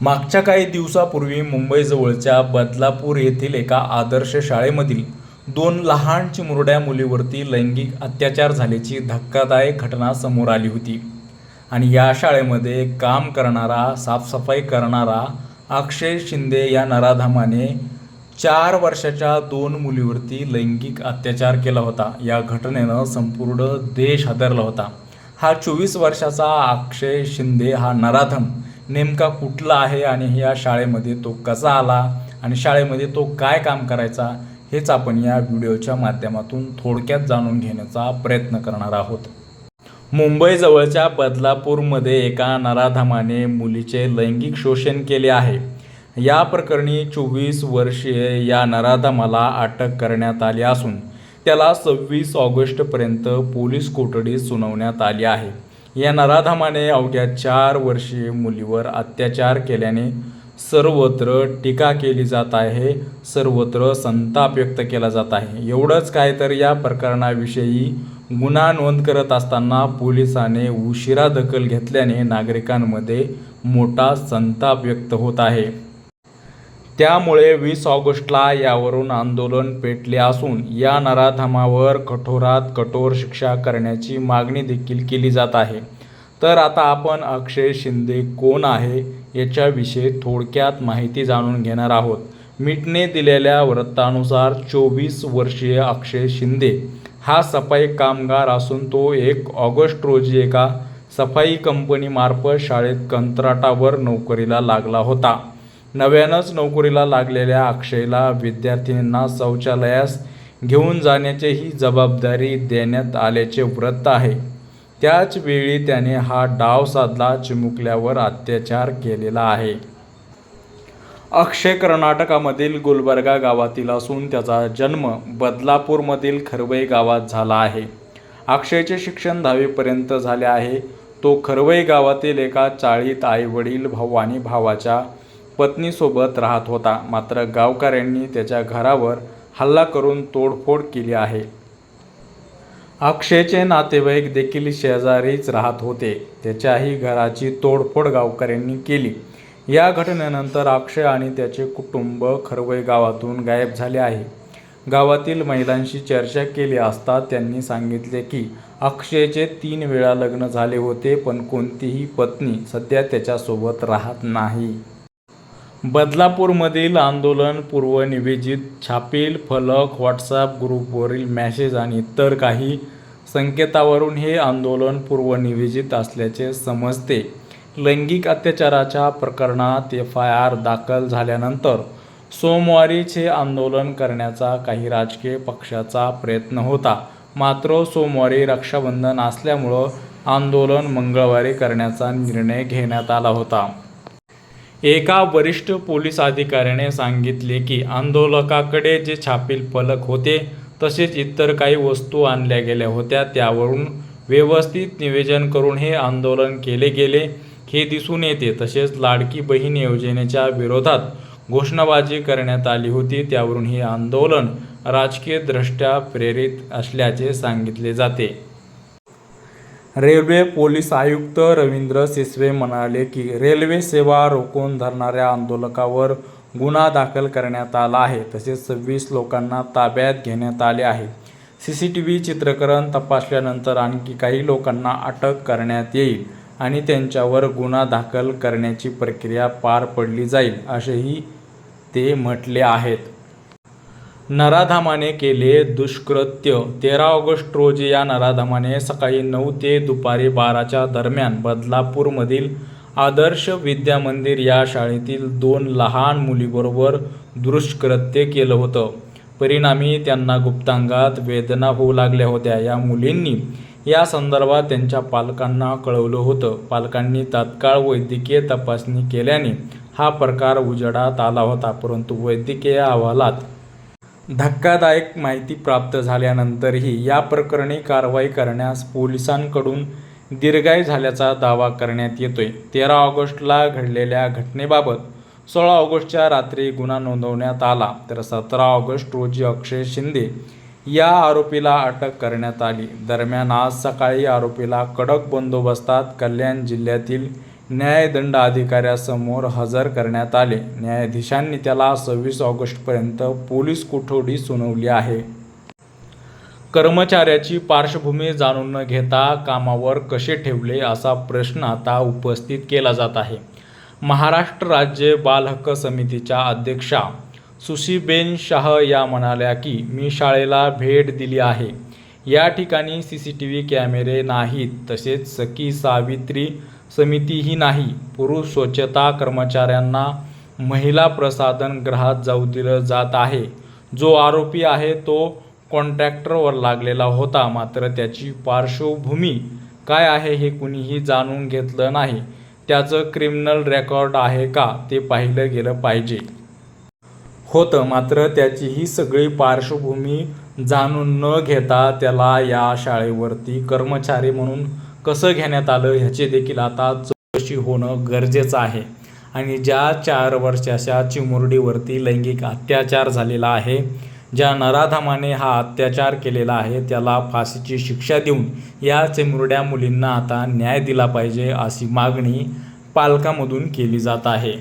मागच्या काही दिवसापूर्वी मुंबईजवळच्या बदलापूर येथील एका आदर्श शाळेमधील दोन लहान चिमुरड्या मुलीवरती लैंगिक अत्याचार झाल्याची धक्कादायक घटना समोर आली होती. आणि या शाळेमध्ये काम करणारा साफसफाई करणारा अक्षय शिंदे या नराधामाने चार वर्षाच्या दोन मुलीवरती लैंगिक अत्याचार केला होता. या घटनेनं संपूर्ण देश हादरला होता. हा चोवीस वर्षाचा अक्षय शिंदे हा नराधम नेमका कुठला आहे आणि या शाळेमध्ये तो कसा आला आणि शाळेमध्ये तो काय काम करायचा हेच आपण या व्हिडिओच्या माध्यमातून थोडक्यात जाणून घेण्याचा प्रयत्न करणार आहोत. मुंबईजवळच्या बदलापूरमध्ये एका नराधमाने मुलीचे लैंगिक शोषण केले आहे. या प्रकरणी चोवीस वर्षीय या नराधमाला अटक करण्यात आली असून त्याला सव्वीस ऑगस्टपर्यंत पोलीस कोठडी सुनावण्यात आली आहे. या नराधमाने अवघ्या चार वर्षीय मुलीवर अत्याचार केल्याने सर्वत्र टीका केली जात आहे सर्वत्र संताप व्यक्त केला जात आहे. एवढंच काय तर या प्रकरणाविषयी गुन्हा नोंद करत असताना पोलिसाने उशिरा दखल घेतल्याने नागरिकांमध्ये मोठा संताप व्यक्त होत आहे. त्यामुळे वीस ऑगस्टला यावरून आंदोलन पेटले असून या नराधमावर कठोरात कठोर शिक्षा करण्याची मागणी देखील केली जात आहे. तर आता आपण अक्षय शिंदे कोण आहे याच्याविषयी थोडक्यात माहिती जाणून घेणार आहोत. मीटने दिलेल्या वृत्तानुसार चोवीस वर्षीय अक्षय शिंदे हा सफाई कामगार असून तो एक ऑगस्ट रोजी एका सफाई कंपनीमार्फत शाळेत कंत्राटावर नोकरीला लागला होता. नव्यानंच नोकरीला लागलेल्या अक्षयला विद्यार्थिनींना शौचालयास घेऊन जाण्याची ही जबाबदारी देण्यात आल्याचे वृत्त आहे. त्याच वेळी त्याने हा डाव साधला चिमुकल्यावर अत्याचार केलेला आहे. अक्षय कर्नाटकामधील गुलबर्गा गावातील असून त्याचा जन्म बदलापूरमधील खरवई गावात झाला आहे. अक्षयचे शिक्षण दहावीपर्यंत झाले आहे. तो खरवई गावातील एका चाळीत आईवडील भाऊ आणि भावाच्या पत्नीसोबत राहत होता. मात्र गावकऱ्यांनी त्याच्या घरावर हल्ला करून तोडफोड केली आहे. अक्षयचे नातेवाईक देखील शेजारीच राहत होते. त्याच्याही घराची तोडफोड गावकऱ्यांनी केली. या घटनेनंतर अक्षय आणि त्याचे कुटुंब खरवई गावातून गायब झाले आहे. गावातील महिलांशी चर्चा केली असता त्यांनी सांगितले की अक्षयचे तीन वेळा लग्न झाले होते पण कोणतीही पत्नी सध्या त्याच्यासोबत राहत नाही. बदलापूरमधील आंदोलन पूर्वनियोजित छापील फलक व्हॉट्सअप ग्रुपवरील मॅसेज आणि इतर काही संकेतावरून हे आंदोलन पूर्वनियोजित असल्याचे समजते. लैंगिक अत्याचाराच्या प्रकरणात एफ आय आर दाखल झाल्यानंतर सोमवारीच हे आंदोलन करण्याचा काही राजकीय पक्षाचा प्रयत्न होता. मात्र सोमवारी रक्षाबंधन असल्यामुळं आंदोलन मंगळवारी करण्याचा निर्णय घेण्यात आला होता. एका वरिष्ठ पोलीस अधिकाऱ्याने सांगितले की आंदोलकाकडे जे छापील फलक होते तसेच इतर काही वस्तू आणल्या गेल्या होत्या त्यावरून व्यवस्थित निवेदन करून हे आंदोलन केले गेले. हे दिसून येते. तसेच लाडकी बहीण योजनेच्या विरोधात घोषणाबाजी करण्यात आली होती. त्यावरून हे आंदोलन राजकीयदृष्ट्या प्रेरित असल्याचे सांगितले जाते. रेल्वे पोलीस आयुक्त रवींद्र सिसवे म्हणाले की रेल्वे सेवा रोखून धरणाऱ्या आंदोलकावर गुन्हा दाखल करण्यात आला आहे. तसेच सव्वीस लोकांना ताब्यात घेण्यात आले आहे. सी सी टी व्ही चित्रकरण तपासल्यानंतर आणखी काही लोकांना अटक करण्यात येईल आणि त्यांच्यावर गुन्हा दाखल करण्याची प्रक्रिया पार पडली जाईल असेही ते म्हटले आहेत. नराधामाने केले दुष्कृत्य. तेरा ऑगस्ट रोजी या नराधामाने सकाळी नऊ ते दुपारी बाराच्या दरम्यान बदलापूरमधील आदर्श विद्या मंदिर या शाळेतील दोन लहान मुलीबरोबर दुष्कृत्य केलं होतं. परिणामी त्यांना गुप्तांगात वेदना होऊ लागल्या होत्या. या मुलींनी या संदर्भात त्यांच्या पालकांना कळवलं होतं. पालकांनी तात्काळ वैद्यकीय तपासणी केल्याने हा प्रकार उजेडात आला होता परंतु वैद्यकीय अहवालात धक्कादायक माहिती प्राप्त झाल्यानंतरही या प्रकरणी कारवाई करण्यास पोलिसांकडून दीर्घाई झाल्याचा दावा करण्यात येतोय. तेरा ऑगस्टला घडलेल्या घटनेबाबत सोळा ऑगस्टच्या रात्री गुन्हा नोंदवण्यात आला तर सतरा ऑगस्ट रोजी अक्षय शिंदे या आरोपीला अटक करण्यात आली. दरम्यान आज सकाळी आरोपीला कडक बंदोबस्तात कल्याण जिल्ह्यातील न्यायदंड अधिकाऱ्यासमोर हजर करण्यात आले. न्यायाधीशांनी त्याला सव्वीस ऑगस्टपर्यंत पोलीस कोठडी सुनावली आहे. कर्मचाऱ्याची पार्श्वभूमी जाणून न घेता कामावर कसे ठेवले असा प्रश्न आता उपस्थित केला जात आहे. महाराष्ट्र राज्य बालहक्क समितीच्या अध्यक्षा सुशीबेन शाह या म्हणाल्या की मी शाळेला भेट दिली आहे. या ठिकाणी सी सी टी व्ही कॅमेरे नाहीत. तसेच सखी सावित्री समितीही नाही. पुरुष स्वच्छता कर्मचाऱ्यांना महिला प्रसाधन ग्रहात जाऊ दिलं जात आहे. जो आरोपी आहे तो कॉन्ट्रॅक्टरवर लागलेला होता. मात्र त्याची पार्श्वभूमी काय आहे हे कुणीही जाणून घेतलं नाही. त्याचं क्रिमिनल रेकॉर्ड आहे का ते पाहिलं गेलं पाहिजे. होतं. मात्र त्याची ही सगळी पार्श्वभूमी जाणून न घेता त्याला या शाळेवरती कर्मचारी म्हणून कसं घेण्यात आलं ह्याचे देखील आता चौकशी होणं गरजेचं आहे. आणि ज्या चार वर्षाच्या चिमुरडीवरती लैंगिक अत्याचार झालेला आहे ज्या नराधमाने हा अत्याचार केलेला आहे त्याला फाशीची शिक्षा देऊन या चिमुरड्या मुलींना आता न्याय दिला पाहिजे अशी मागणी पालकामधून केली जात आहे.